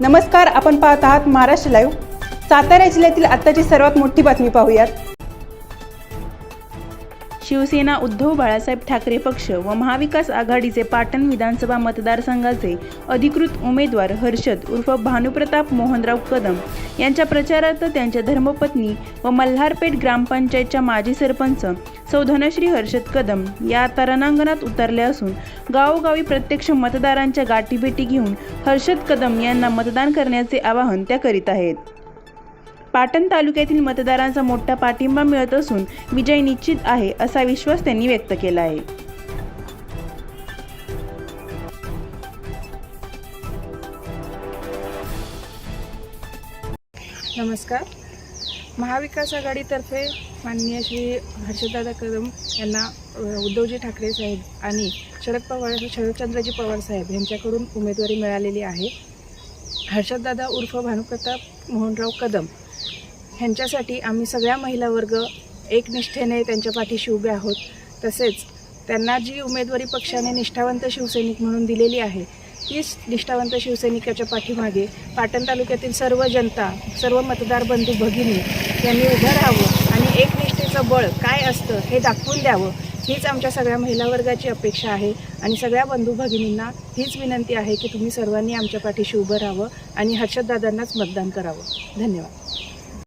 नमस्कार आपण पाहत आहात महाराष्ट्र लाईव्ह सातारा जिल्ह्यातील आत्ताची सर्वात मोठी बातमी पाहूयात. शिवसेना उद्धव बाळासाहेब ठाकरे पक्ष व महाविकास आघाडीचे पाटण विधानसभा मतदारसंघाचे अधिकृत उमेदवार हर्षद उर्फ भानुप्रताप मोहनराव कदम यांच्या प्रचारार्थ त्यांच्या धर्मपत्नी व मल्हारपेठ ग्रामपंचायतच्या माजी सरपंच सौ धनश्री हर्षद कदम या तरणांगणात उतरले असून गावोगावी प्रत्यक्ष मतदारांच्या गाठीभेटी घेऊन हर्षद कदम यांना मतदान करण्याचे आवाहन त्या करीत आहेत. पाटण तालुक्यातील मतदारांचा मोठा पाठिंबा मिळत असून विजय निश्चित आहे असा विश्वास त्यांनी व्यक्त केला आहे. नमस्कार. महाविकास आघाडीतर्फे माननीय श्री हर्षदादा कदम यांना उद्धवजी ठाकरे साहेब आणि शरद पवार शरदचंद्रजी पवार साहेब यांच्याकडून उमेदवारी मिळालेली आहे. हर्षददादा उर्फ भानुप्रताप मोहनराव कदम ह्यांच्यासाठी आम्ही सगळ्या महिला वर्ग एकनिष्ठेने त्यांच्या पाठीशी उभे आहोत. तसेच त्यांना जी उमेदवारी पक्षाने निष्ठावंत शिवसैनिक म्हणून दिलेली आहे तीच निष्ठावंत शिवसैनिकाच्या पाठीमागे पाटण तालुक्यातील सर्व जनता सर्व मतदार बंधू भगिनी यांनी उभं राहावं आणि एकनिष्ठेचं बळ काय असतं हे दाखवून द्यावं हीच आमच्या सगळ्या महिला वर्गाची अपेक्षा आहे. आणि सगळ्या बंधू भगिनींना हीच विनंती आहे की तुम्ही सर्वांनी आमच्या पाठीशी उभं राहावं आणि हर्षददादांनाच मतदान करावं. धन्यवाद.